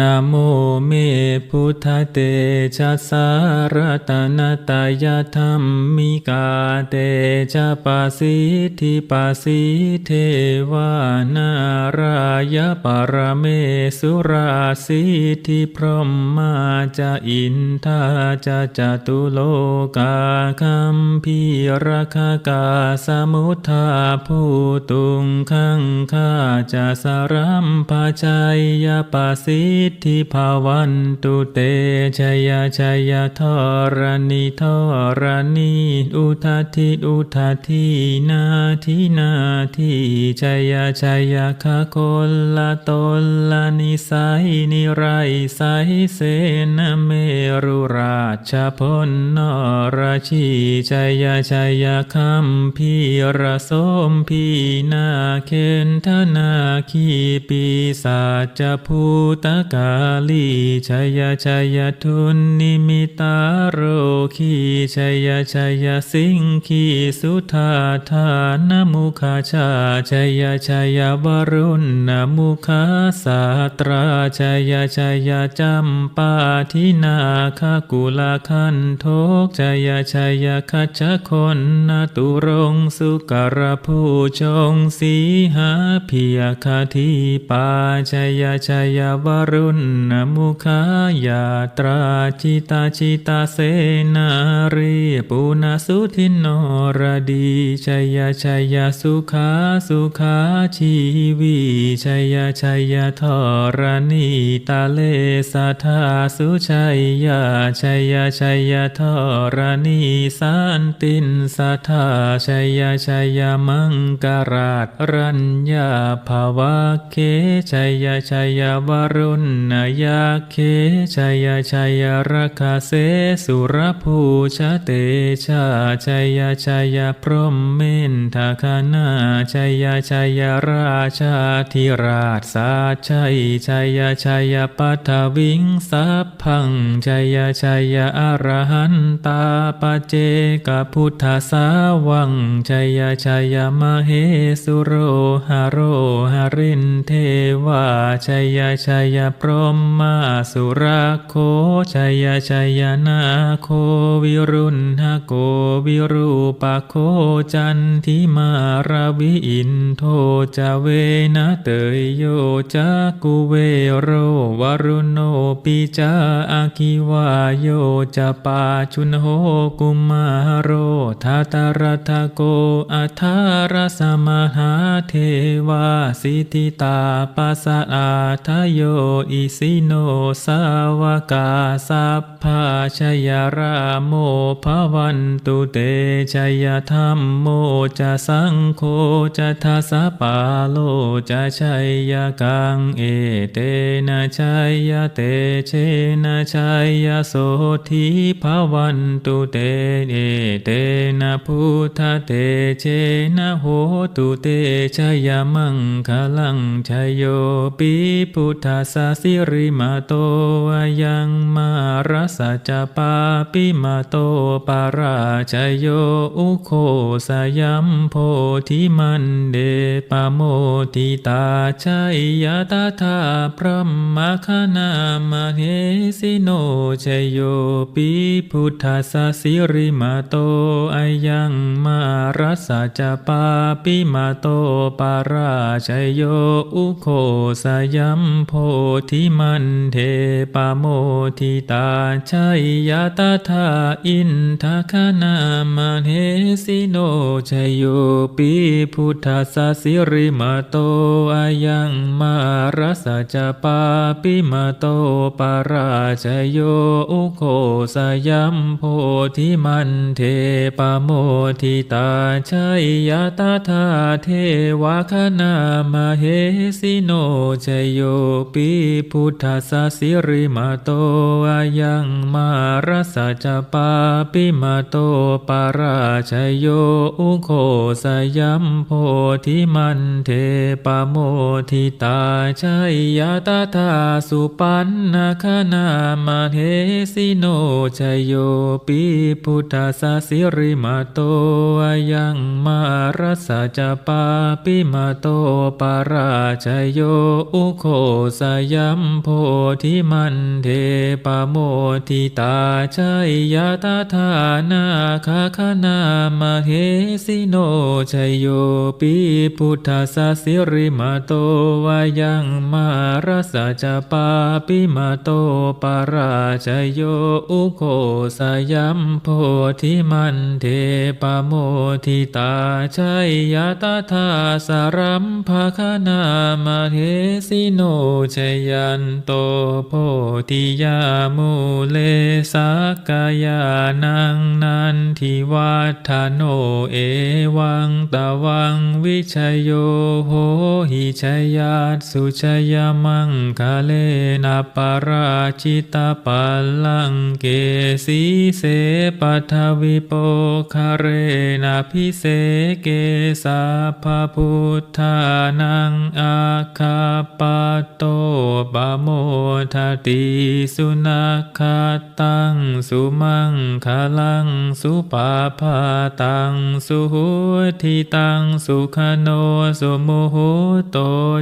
นโมเมพุทธเตชะสารตนตายธรรมมิกาเตชะปาสิทธิปาสิเทวานารายปรเมสุราสิทธิพรหมาจะอินทาจะจตุโลกาคัมพีรคากาสมุทธาผู้ตุงขังข้าจะสรัมภาชัยยปาสิทธิภาวันตุเตชยาชัยทรณิทรณีอุทาทิอุทาทีนาทินาทีชัยชัยคะคนละตนละนิสัยนิไรสัยเสนเมรุราชพลนรชีชัยชัยคัมพีระสมพีนาเคนทนาคีปีศาจจภูตกาลีชัยชัยทุนนิมิตาโรคีชัยชัยสิงคีสุธาธานมุขาชาชัยชัยวรุณนมุขาสาตราชัยชัยจัมปาทินาคกุลคันโทกชัยชัยคัจคนนตุรงสุกรผู้ชงสีหาเพียคาทีปาชัยชัยวรุณนมุขายาตราจิตาจิตาเสนารีปุณสุทินนรดีชัยชัยสุขาสุขาชีวีชัยชัยทรณีตาเลสัทธาสุชัยยาชัยชัยทรณีสันตินสัทธาชัยชัยมังกราชรัญญาภาวะเคชัยชัยวรุณยาเคชัยชัยราคาเสสุรภูชะเตชาชัยชัยพรหมเมนทาคานาชัยชัยราชาธิราชสาชัยชัยชัยปัทวิงสัพพังชัยชัยอรหันตาปเจกพุทธสาวังชัยชัยมเหสุโรหโรหรินเทวาชัยชัยยพรหมาสุราโคชัยชัยนาโควิรุณหโกวิรูปโคจันทิมาราวิอินโทจเวนะเตยโยจักุเวโรวรุโนปิจาอาคิวาโยจะปาชุนโหกุมารโรทาตารทโกอัทารสมหาเทวาสิทิตาปัสสะอาทโยอิสิโนสาวกาสัพพาชยราโมภวันตุเตชยธรรมโมจะสังโฆจะทัสปาโลจะชัยยกังเอเตนะชัยยเตเชนะชัยยโสทิภวันตุเตเอเตนะพุทธเตเชนะโหตุเตชยมังคลังชัยโยปิพุทธสสิริมาโตอายังมารัสจจปาปิมาโตปาราชยโยอุโคสยัมโพธิมันเดปโมทิตาชัยยตาธาพระมคณามเหสิโนชโยปิพุทธสสิริมาโตอายังมารัสจจปาปิมาโตปาราชยโยอุโคสยัมโพธิมันเทปโมทิตาชัยยตาธาอินทคานามเหสิโนชยโยปิพุทธาสสิริมาโตอายังมารสจจปาปิมาโตปาราชยโยอุโคสยัมโพธิมันเทปโมทิตาชัยยตาธาเทวคณามเหสิโนชยโยปิพุทธาสสิริมาโตอายังมารสจจปาปิมาโตปาราชยโยอุโคสยัมโพธิมันเทปโมทิตาชัยยะตาธาสุปันนาคณามาเหสิโนชยโยปิพุทธาสสิริมาโตอายังมารสจจปาปิมาโตปาราชยโยอุโคสยัมโพธิมันเทปโมทิตาชัยยะตถานาคาคณามเหสิโนชัยโยปิพุทธสสิริมาโตวายังมารสจปาปิมาโตปาราชยโยอุโคสยัมโพธิมันเทปโมทิตาชัยยะตถาสารัมภาคณามเหสิโนชยันโตโพธิยามูเลสักกายานังนันทิวัฒโนเอวังตะวังวิชโยโหหิชยาตสุชยมังคะเลนะปาราชิตาปัลลังเกสีเสปัทวิโปคาเรนะพิเศเกสาภพุทธานังอาคาปโตปโมทติสุนัขคาตังสุมังคลังสุปาพาตังสุหุทิตังสุขโนสุโมโหโต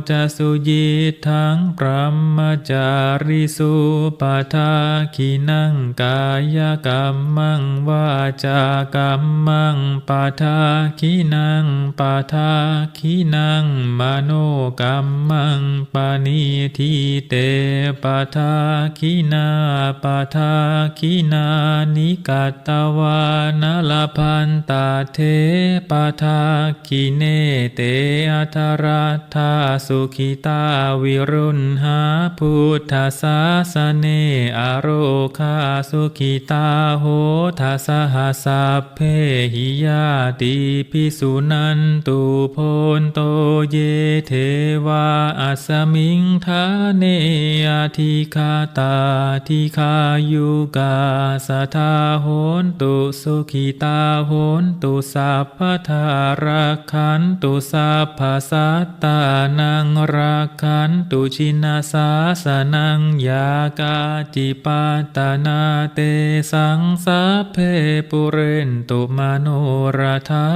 จะสุยิทังพระมจาริสุปาทาคินังกายกรรมังวาจากรรมังปาทาคินังปาทาคินังมโนกรรมังปานิทเตปาทาคินาปาทาคินานิกัตตวานาลพันตาเทปาทาคิเนเตอัทรัตถาสุขิตาวิรุณหาพุทธศาสเนอโรคาสุขิตาโหทัสหสัพเพหิยาติพิสุนันตุโพนโตเยเทวาอัสมิงทาเนอาทิคาตาทิคายุกาสทาโหนตุสุขิตาโหนตุสัพพทารักขันตุสัพพสัตตานังรักขันตุชินาสาสนังยากาจิปาตนาเตสังสัพเพปุเรนตุมโนราธา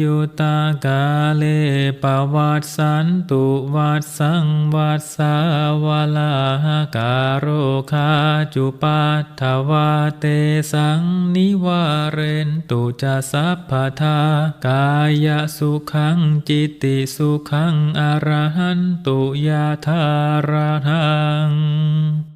ยุตากาเลปวัตสันตุวัดสังวัดสาวลาหการโรคาจุปัตถวาเตสังนิวาเรนตุจะสัพพทากายสุขังจิตติสุขังอรหันตุยาธาราหัง